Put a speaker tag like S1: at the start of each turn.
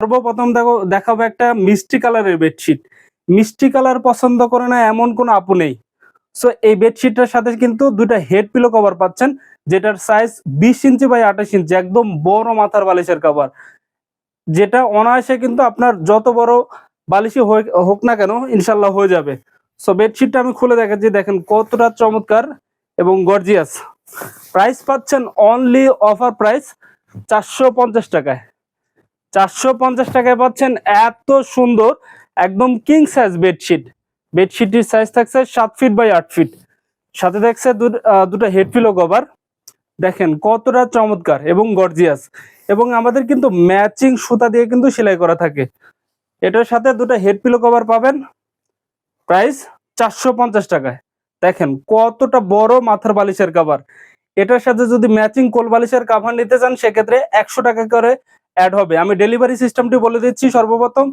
S1: সর্বপ্রথম দেখো, দেখাবো একটা মিষ্টি কালারের বেডশিট মিষ্টি কালার পছন্দ করে না, এমন কোনো আপু নেই। সো এই বেডশিটটার সাথে কিন্তু দুইটা হেড পিলো কভার পাচ্ছেন, যেটার সাইজ বিশ ইঞ্চি বাই আঠাশ ইঞ্চি, একদম বড় মাথার বালিশের কভার যেটা অনায়াসে কিন্তু আপনার যত বড় বালিশই হয়ে- হোক না কেন ইনশাল্লাহ হয়ে যাবে। সো বেডশিটটা আমি খুলে দেখাচ্ছি, দেখেন কতটা চমৎকার এবং গর্জিয়াস প্রাইস পাচ্ছেন অনলি অফার প্রাইস চারশো পঞ্চাশ টাকায়। চারশো পঞ্চাশ টাকায় পাচ্ছেন এত সুন্দর একদম কিং সাইজ বেডশিট বেডশিটটির সাইজ থাকছে সাত ফিট বাই আট ফিট সাথে থাকছে দুটো হেড পিলো কভার দেখেন কতটা চমৎকার এবং গর্জিয়াস এবং আমাদের কিন্তু ম্যাচিং সুতা দিয়ে কিন্তু সেলাই করা থাকে। এটার সাথে দুটো হেড পিলো কভার পাবেন। প্রাইস চারশো পঞ্চাশ টাকায়। দেখেন কতটা বড় মাথার বালিশের কাভার এটার সাথে যদি ম্যাচিং কোল বালিশের কাভার নিতে চান, সেক্ষেত্রে একশো টাকা করে অ্যাড হবে। আমি ডেলিভারি সিস্টেমটি বলে দিচ্ছি সর্বপ্রথম।